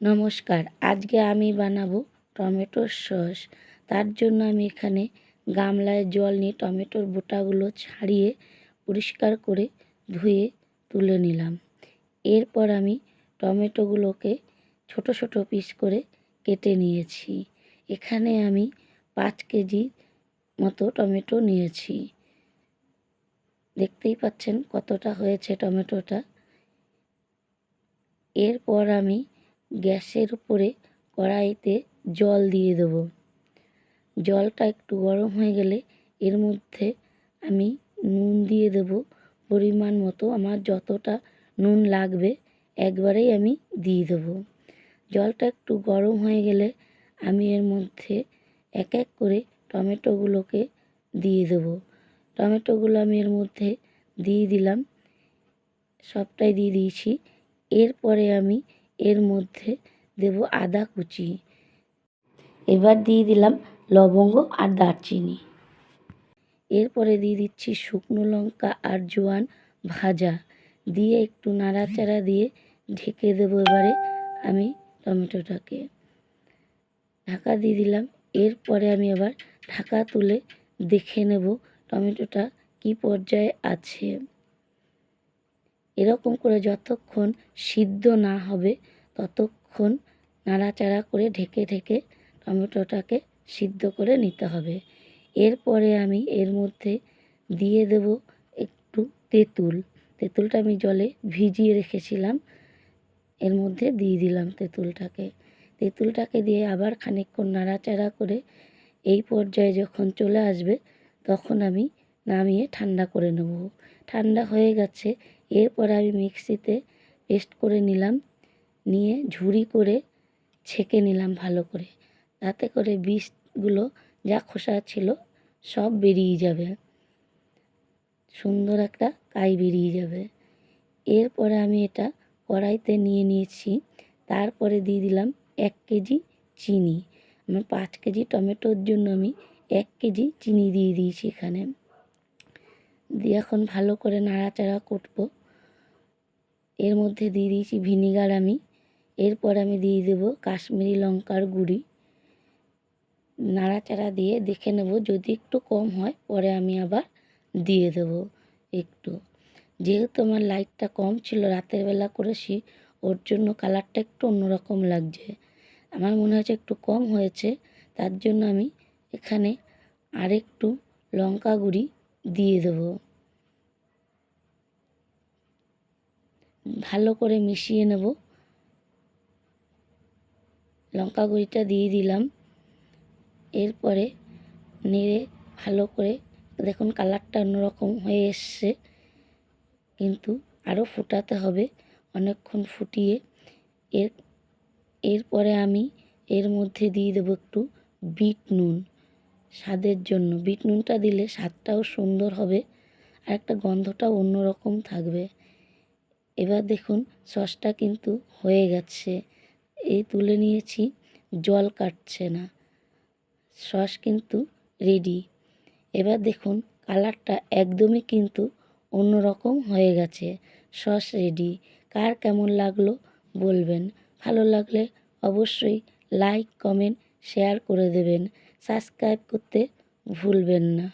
নমস্কার, আজকে আমি বানাবো টমেটোর সস। তার জন্য আমি এখানে গামলায় জল নিয়ে টমেটোর বোটাগুলো ছাড়িয়ে পরিষ্কার করে ধুয়ে তুলে নিলাম। এরপর আমি টমেটোগুলোকে ছোট ছোট পিস করে কেটে নিয়েছি। এখানে আমি পাঁচ কেজি মতো টমেটো নিয়েছি। দেখতেই পাচ্ছেন কতটা হয়েছে টমেটোটা। এরপর আমি গ্যাসের উপরে কড়াইতে জল দিয়ে দেবো। জলটা একটু গরম হয়ে গেলে এর মধ্যে আমি নুন দিয়ে দেবো। পরিমাণ মতো আমার যতটা নুন লাগবে একবারেই আমি দিয়ে দেবো। জলটা একটু গরম হয়ে গেলে আমি এর মধ্যে এক এক করে টমেটোগুলোকে দিয়ে দেবো। টমেটোগুলো আমি এর মধ্যে দিয়ে দিলাম। সবটাই দিয়ে দিয়েছি। এরপরে আমি এর মধ্যে দেব আদা কুচি। এবার দিয়ে দিলাম লবঙ্গ আর দারচিনি। এরপরে দিয়ে দিচ্ছি শুকনো লঙ্কা আর জোয়ান ভাজা। দিয়ে একটু নাড়াচাড়া দিয়ে ঢেকে দেবো এবারে আমি টমেটোটাকে। ঢাকা দিয়ে দিলাম। এরপরে আমি আবার ঢাকা তুলে দেখে নেব টমেটোটা কি পর্যায়ে আছে। এরকম করে যতক্ষণ সিদ্ধ না হবে, ততক্ষণ নাড়াচাড়া করে ঢেকে ঢেকে টমেটোটাকে সিদ্ধ করে নিতে হবে। এরপরে আমি এর মধ্যে দিয়ে দেব একটু তেঁতুল। তেঁতুলটা আমি জলে ভিজিয়ে রেখেছিলাম, এর মধ্যে দিয়ে দিলাম তেঁতুলটাকে। তেঁতুলটাকে দিয়ে আবার খানিকক্ষণ নাড়াচাড়া করে এই পর্যায়ে যখন চলে আসবে, তখন আমি নামিয়ে ঠান্ডা করে নেব। ঠান্ডা হয়ে গেছে এরপর আমি মিক্সিতে পেস্ট করে নিলাম। নিয়ে ঝুড়ি করে ছেঁকে নিলাম ভালো করে। তাতে করে বিষগুলো যা খোসা ছিল সব বেরিয়ে যাবে। সুন্দর একটা কাই বেরিয়ে যাবে। এরপরে আমি এটা কড়াইতে নিয়ে নিয়েছি। তারপরে দিয়ে দিলাম এক কেজি চিনি। আমার পাঁচ কেজি টমেটোর জন্য আমি এক কেজি চিনি দিয়ে দিয়েছি এখানে। দিয়ে এখন ভালো করে নাড়াচাড়া করব। এর মধ্যে দিয়ে দিয়েছি ভিনিগার আমি। এরপর আমি দিয়ে দেবো কাশ্মীরি লঙ্কার গুঁড়ি। নাড়াচাড়া দিয়ে দেখে নেব, যদি একটু কম হয়, পরে আমি আবার দিয়ে দেবো একটু। যেহেতু আমার লাইটটা কম ছিল, রাতের বেলা করেছি, ওর জন্য কালারটা একটু অন্যরকম লাগছে। আমার মনে হচ্ছে একটু কম হয়েছে, তার জন্য আমি এখানে আরেকটু লঙ্কা গুঁড়ি দিয়ে দেবো। ভালো করে মিশিয়ে নেব। লঙ্কা গুঁড়িটা দিয়ে দিলাম। এরপরে নেড়ে ভালো করে দেখুন কালারটা অন্যরকম হয়ে এসছে। কিন্তু আরও ফুটাতে হবে, অনেকক্ষণ ফুটিয়ে। এর, এরপরে আমি এর মধ্যে দিয়ে দেবো একটু বিট নুন, স্বাদের জন্য। বিট নুনটা দিলে স্বাদটাও সুন্দর হবে, আর একটা গন্ধটাও অন্যরকম থাকবে। এবার দেখুন, সসটা কিন্তু হয়ে গেছে। এই তুলে নিয়েছি, জল কাটছে না। সস কিন্তু রেডি এবার দেখুন, কালারটা একদমই কিন্তু অন্যরকম হয়ে গেছে। সস রেডি কার কেমন লাগল বলবেন। ভালো লাগলে অবশ্যই লাইক কমেন্ট শেয়ার করে দেবেন। সাবস্ক্রাইব করতে ভুলবেন না।